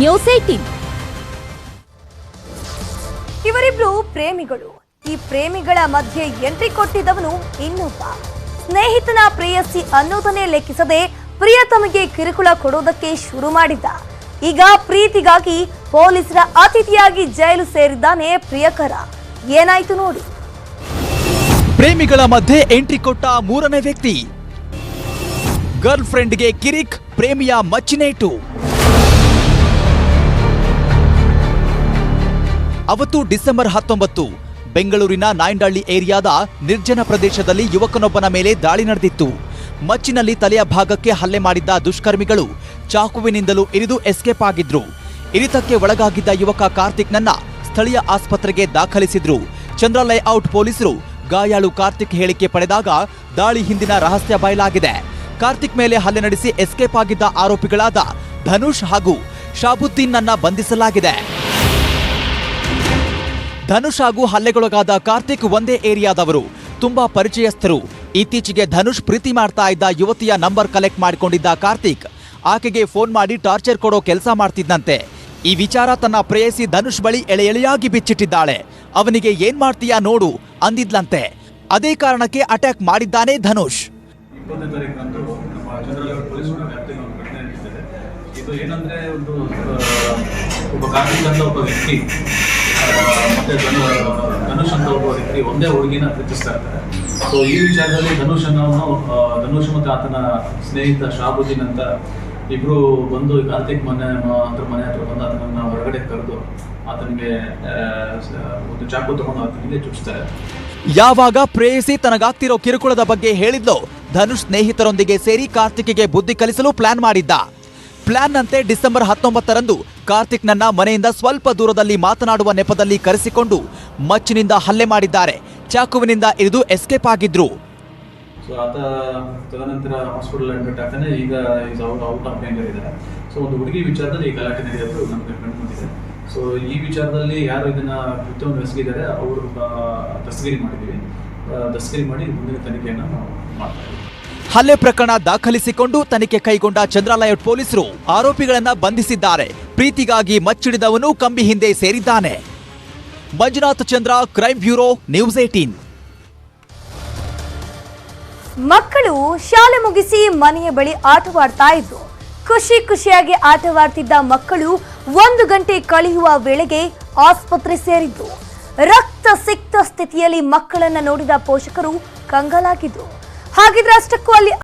News eighteen ಇವರಿಬ್ರು ಪ್ರೇಮಿಗಳು. ಈ ಪ್ರೇಮಿಗಳ ಮಧ್ಯೆ ಎಂಟ್ರಿ ಕೊಟ್ಟಿದ್ದವನು ಇನ್ನೊಬ್ಬ. ಸ್ನೇಹಿತನ ಪ್ರೇಯಸಿ ಅನ್ನೋದನ್ನೇ ಲೆಕ್ಕಿಸದೆ ಪ್ರಿಯತಮಿಗೆ ಕಿರುಕುಳ ಕೊಡೋದಕ್ಕೆ ಶುರು ಮಾಡಿದ್ದ. ಈಗ ಪ್ರೀತಿಗಾಗಿ ಪೊಲೀಸರ ಅತಿಥಿಯಾಗಿ ಜೈಲು ಸೇರಿದ್ದಾನೆ ಪ್ರಿಯಕರ. ಏನಾಯ್ತು ನೋಡಿ. ಪ್ರೇಮಿಗಳ ಮಧ್ಯೆ ಎಂಟ್ರಿ ಕೊಟ್ಟ ಮೂರನೇ ವ್ಯಕ್ತಿ. ಗರ್ಲ್ ಫ್ರೆಂಡ್ಗೆ ಕಿರಿಕ್ ಪ್ರೇಮಿಯ ಮಚ್ಚಿನೇಟು. ಅವತ್ತು ಡಿಸೆಂಬರ್ ಹತ್ತೊಂಬತ್ತು, ಬೆಂಗಳೂರಿನ ನಾಯಂಡಹಳ್ಳಿ ಏರಿಯಾದ ನಿರ್ಜನ ಪ್ರದೇಶದಲ್ಲಿ ಯುವಕನೊಬ್ಬನ ಮೇಲೆ ದಾಳಿ ನಡೆದಿತ್ತು. ಮಚ್ಚಿನಲ್ಲಿ ತಲೆಯ ಭಾಗಕ್ಕೆ ಹಲ್ಲೆ ಮಾಡಿದ್ದ ದುಷ್ಕರ್ಮಿಗಳು ಚಾಕುವಿನಿಂದಲೂ ಇರಿದು ಎಸ್ಕೇಪ್ ಆಗಿದ್ರು. ಇರಿತಕ್ಕೆ ಒಳಗಾಗಿದ್ದ ಯುವಕ ಕಾರ್ತಿಕ್ನನ್ನ ಸ್ಥಳೀಯ ಆಸ್ಪತ್ರೆಗೆ ದಾಖಲಿಸಿದ್ರು. ಚಂದ್ರ ಲೇಔಟ್ ಪೊಲೀಸರು ಗಾಯಾಳು ಕಾರ್ತಿಕ್ ಹೇಳಿಕೆ ಪಡೆದಾಗ ದಾಳಿ ಹಿಂದಿನ ರಹಸ್ಯ ಬಯಲಾಗಿದೆ. ಕಾರ್ತಿಕ್ ಮೇಲೆ ಹಲ್ಲೆ ನಡೆಸಿ ಎಸ್ಕೇಪ್ ಆಗಿದ್ದ ಆರೋಪಿಗಳಾದ ಧನುಷ್ ಹಾಗೂ ಶಾಬುದ್ದೀನ್ನನ್ನ ಬಂಧಿಸಲಾಗಿದೆ. ಧನುಷ್ ಹಾಗೂ ಹಲ್ಲೆಗೊಳಗಾದ ಕಾರ್ತಿಕ್ ಒಂದೇ ಏರಿಯಾದವರು. ತುಂಬಾ ಪರಿಚಯಸ್ಥರು. ಇತ್ತೀಚೆಗೆ ಧನುಷ್ ಪ್ರೀತಿ ಮಾಡ್ತಾ ಇದ್ದ ಯುವತಿಯ ನಂಬರ್ ಕಲೆಕ್ಟ್ ಮಾಡಿಕೊಂಡಿದ್ದ ಕಾರ್ತಿಕ್. ಆಕೆಗೆ ಫೋನ್ ಮಾಡಿ ಟಾರ್ಚರ್ ಕೊಡೋ ಕೆಲಸ ಮಾಡ್ತಿದ್ದಂತೆ ಈ ವಿಚಾರ ತನ್ನ ಪ್ರೇಯಸಿ ಧನುಷ್ ಬಳಿ ಎಳೆ ಎಳೆಯಾಗಿ ಬಿಚ್ಚಿಟ್ಟಿದ್ದಾಳೆ. ಅವನಿಗೆ ಏನ್ ಮಾಡ್ತೀಯಾ ನೋಡು ಅಂದಿದ್ಲಂತೆ. ಅದೇ ಕಾರಣಕ್ಕೆ ಅಟ್ಯಾಕ್ ಮಾಡಿದ್ದಾನೆ ಧನುಷ್. ಇದು ಏನಂದ್ರೆ ಒಂದು ಒಬ್ಬ ಒಬ್ಬ ವ್ಯಕ್ತಿ ಮತ್ತೆ ಧನು, ಧನುಷ್ ಅಂತ ಒಬ್ಬ ವ್ಯಕ್ತಿ ಒಂದೇ ಹುಡುಗಿನ ಪ್ರೀತಿಸ್ತಾ ಇರ್ತಾರೆ. ಸೊ ಈ ವಿಚಾರದಲ್ಲಿ ಧನುಷ್ ಅನ್ನೋನು ಧನುಷ್ ಮತ್ತೆ ಆತನ ಸ್ನೇಹಿತ ಶಾಬುದ್ದೀನ್ ಅಂತ ಇಬ್ರು ಬಂದು ಕಾರ್ತಿಕ್ ಮನೆ ಹತ್ರ ಮನೆ ಹತ್ರ ಬಂದು ಆತನನ್ನ ಹೊರಗಡೆ ಕರೆದು ಆತನಿಗೆ ಒಂದು ಚಾಕು ತಗೊಂಡು ಆತನಿಗೆ ಚುಚ್ತಾರೆ. ಯಾವಾಗ ಪ್ರೇಯಸಿ ತನಗಾಗ್ತಿರೋ ಕಿರುಕುಳದ ಬಗ್ಗೆ ಹೇಳಿದ್ಲೋ, ಧನುಷ್ ಸ್ನೇಹಿತರೊಂದಿಗೆ ಸೇರಿ ಕಾರ್ತಿಕ್ಗೆ ಬುದ್ಧಿ ಕಲಿಸಲು ಪ್ಲಾನ್ ಮಾಡಿದ್ದ. ಪ್ಲಾನ್ನಂತೆ ಡಿಸೆಂಬರ್ ಹತ್ತೊಂಬತ್ತರಂದು ಕಾರ್ತಿಕ್ ನನ್ನ ಮನೆಯಿಂದ ಸ್ವಲ್ಪ ದೂರದಲ್ಲಿ ಮಾತನಾಡುವ ನೆಪದಲ್ಲಿ ಕರೆಸಿಕೊಂಡು ಮಚ್ಚಿನಿಂದ ಹಲ್ಲೆ ಮಾಡಿದ್ದಾರೆ. ಚಾಕುವಿನಿಂದ ಇರಿದು ಎಸ್ಕೇಪ್ ಆಗಿದ್ರು. ಸೊ ಆತ ತದನಂತರ ಹಾಸ್ಪಿಟಲ್ ಅಡ್ಮಿಟ್ ಆಗ್ತಾನೆ. ಈಗ is out out of danger ಇದೆ ಸೊ ಒಂದು ಹುಡುಗಿ ವಿಚಾರದಲ್ಲಿ ಈ ಗಲಾಟೆ ನಡೆಯೋದು ನಮಗೆ ಕಂಡು ಬಂದಿದೆ ಸೊ ಈ ವಿಚಾರದಲ್ಲಿ ಯಾರು ಇದನ್ನ ಕೃತ್ಯವನ್ನು ಎಸಗಿದ್ದಾರೆ, ಅವರು ದಸ್ತಗಿರಿ ಮಾಡಿದ್ದೀವಿ. ದಸ್ತಗಿರಿ ಮಾಡಿ ಮುಂದಿನ ತನಿಖೆಯನ್ನು ನಾವು ಮಾಡ್ತಾ ಇದ್ದೀವಿ. ಹಲ್ಲೆ ಪ್ರಕರಣ ದಾಖಲಿಸಿಕೊಂಡು ತನಿಖೆ ಕೈಗೊಂಡ ಚಂದ್ರಾಲಯಟ್ ಪೊಲೀಸರು ಆರೋಪಿಗಳನ್ನ ಬಂಧಿಸಿದ್ದಾರೆ. ಪ್ರೀತಿಗಾಗಿ ಮಚ್ಚಿಡಿದವನು ಕಂಬಿ ಹಿಂದೆ ಸೇರಿದ್ದಾನೆ. Manjunath Chandra crime bureau, news eighteen ಮಕ್ಕಳು ಶಾಲೆ ಮುಗಿಸಿ ಮನೆಯ ಬಳಿ ಆಟವಾಡ್ತಾ ಇದ್ರು. ಖುಷಿ ಖುಷಿಯಾಗಿ ಆಟವಾಡ್ತಿದ್ದ ಮಕ್ಕಳು ಒಂದು ಗಂಟೆ ಕಳೆಯುವ ವೇಳೆಗೆ ಆಸ್ಪತ್ರೆ ಸೇರಿದ್ದು. ರಕ್ತ ಸಿಕ್ತ ಸ್ಥಿತಿಯಲ್ಲಿ ಮಕ್ಕಳನ್ನ ನೋಡಿದ ಪೋಷಕರು ಕಂಗಾಲಾಗಿದ್ರು. ಹಾಗಿದ್ರೆ ಅಷ್ಟಕ್ಕೂ ಅಲ್ಲಿ